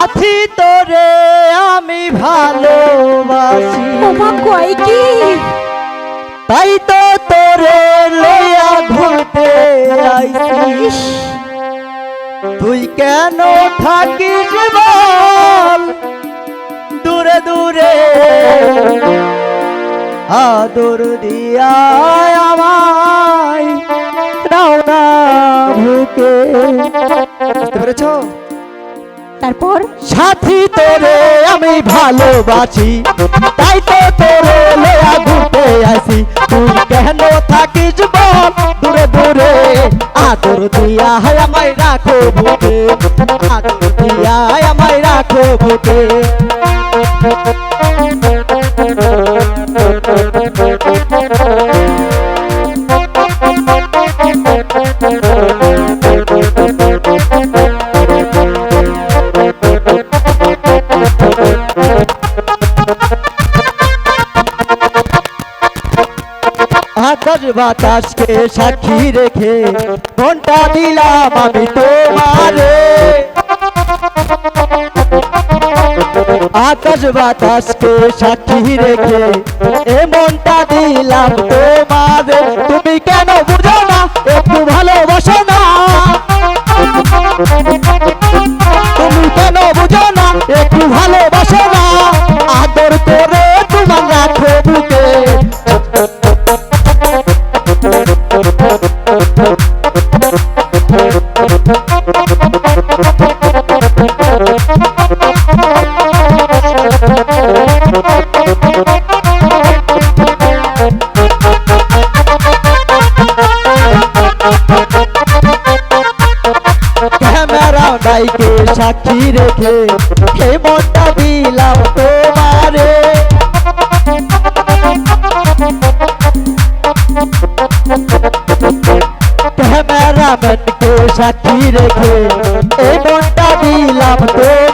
আছি তোরে আমি ভালোবাসি। ওমা কয় কি? তাই তো তোরে লইয়া ঘুরতে আইছি। তুই কেন থাকিস বল? দূরে দূরে। আদর দিয়া আমায় নাও না ভুকে। বুঝতে পেরেছ? তারপর? সাথী তোরে আমি ভালোবাসি তাই তো তোরে লয়া ঘুরতে আসি। তুই কেন থাকিস বল দূরে দূরে। আদর দিয়া হায় আমায় রাখো বুকে আদর দিয়া হায় আমায় রাখো বুকে আকাশ বাতাসকে সাক্ষী রেখে ঘণ্টা দিলাম আমি তোমারে। আকাশ বাতাসকে সাক্ষী রেখে এ মনটা দিলাম তোমারে। তুমি কেন সাক্ষী রেখে হে মনটা দিলাম তোমারে। ক্যামেরাম্যানকে সাক্ষী রেখে এই মনটা দিলাম তোমারে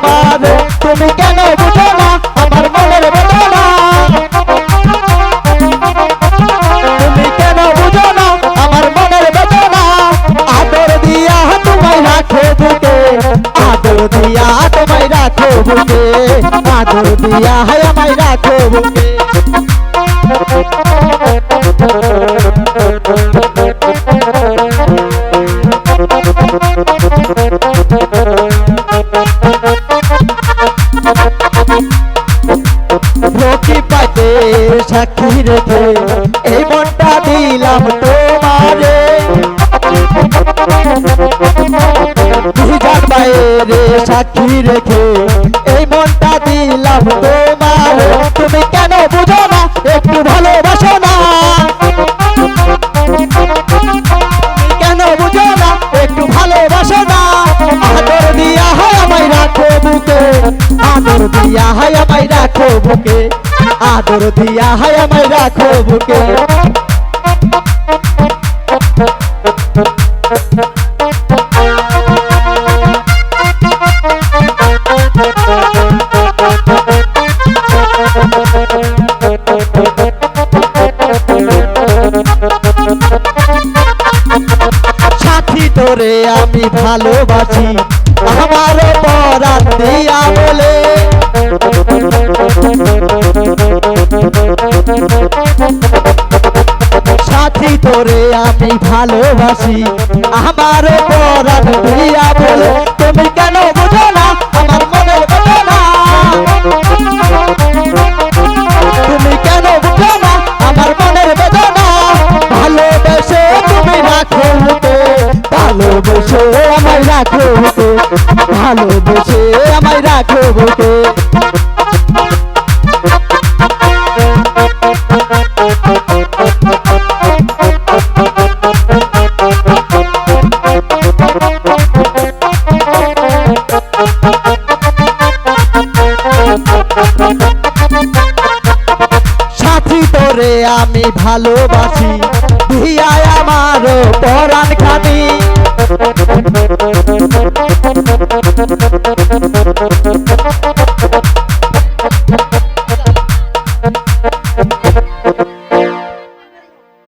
আদর দিয়া হায় আমায় রাখো বুকে রকি পাইতে সাক্ষী রেখে এই মনটা দিলাম তোমারে। বিজান বাইরে সাক্ষী রেখে দিয়া হয় আমায় রাখো বুকে। আদর দিয়া হয় আমায় রাখো বুকে। সাথী তোরে আমি ভালোবাসি। আমার পরাণ দিয়া সাথী তোরে আমি ভালোবাসি। আমার বরাত দিয়া বলে তুমি ভালোবেসে আমায় রাখো বুকে ভালোবেসে আমায় রাখো বুকে। আমি ভালোবাসি। হিয়ায় আমার পরাণ খানি